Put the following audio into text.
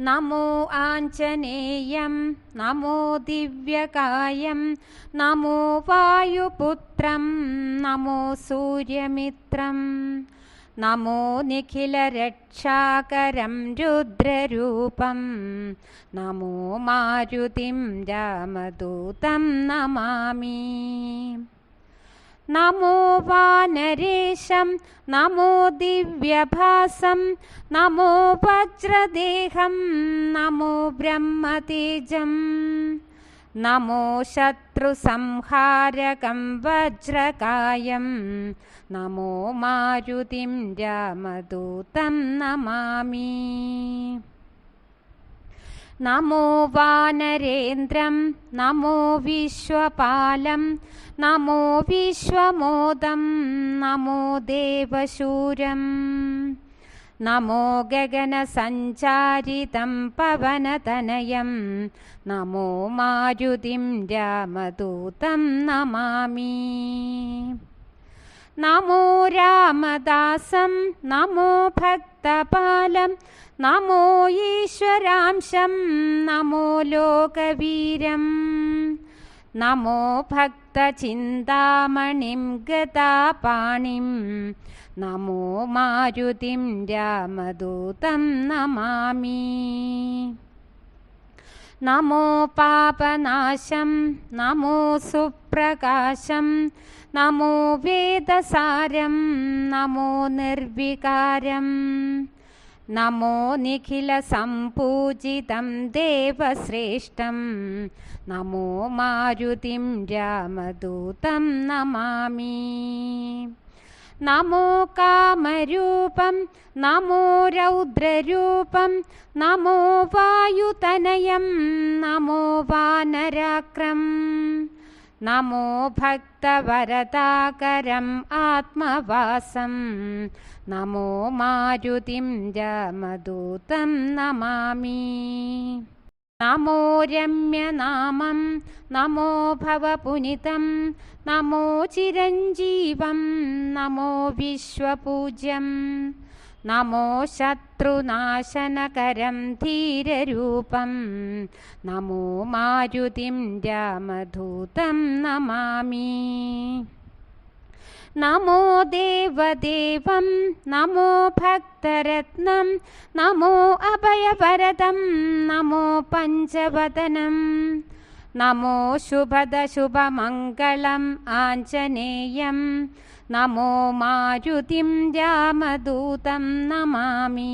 नमो आञ्जनेयं नमो दिव्यकायं नमो वायुपुत्रं नमो सूर्यमित्रम् नमो निखिलरक्षाकरं रुद्ररूपं नमो मारुतिं रामदूतं Namami नमो वानरेशं नमो दिव्यभासं नमो वज्रदेहं नमो ब्रह्मतेजम् नमो शत्रुसंहारकं वज्रकायं नमो मारुतिं रामदूतं Namami नमो वानरेन्द्रं नमो विश्वपालं नमो विश्वमोदं नमो देवशूरम्। नमो गगनसञ्चारितं पवनतनयं नमो मारुतिं रामदूतं Namami नमो रामदासं नमो भक्तपालं नमो ईश्वरांशं नमो लोकवीरम् नमो भक्तचिन्तामणिं गतापाणिं नमो मारुतिं रामदूतं Namami नमो पापनाशं नमो सुप्रकाशं नमो वेदसारं नमो निर्विकारम् नमो निखिलसम्पूजितं देवश्रेष्ठं नमो मारुतिं रामदूतं Namami नमो कामरूपं नमो रौद्ररूपं नमो वायुतनयं नमो वानराक्रम् नमो भक्तवरदाकरम् आत्मवासं नमो मारुतिं रामदूतं Namami नमो रम्यनामं नमो भवपुनितं नमो चिरञ्जीवं नमो विश्वपूज्यम् नमो शत्रुनाशनकरं धीररूपं नमो मारुतिं रामदूतं Namami नमो देवदेवं नमो भक्तरत्नं नमो अभयवरदं नमो पञ्चवदनं नमो शुभदशुभमङ्गलम् आञ्जनेयं नमो मारुतिं रामदूतं Namami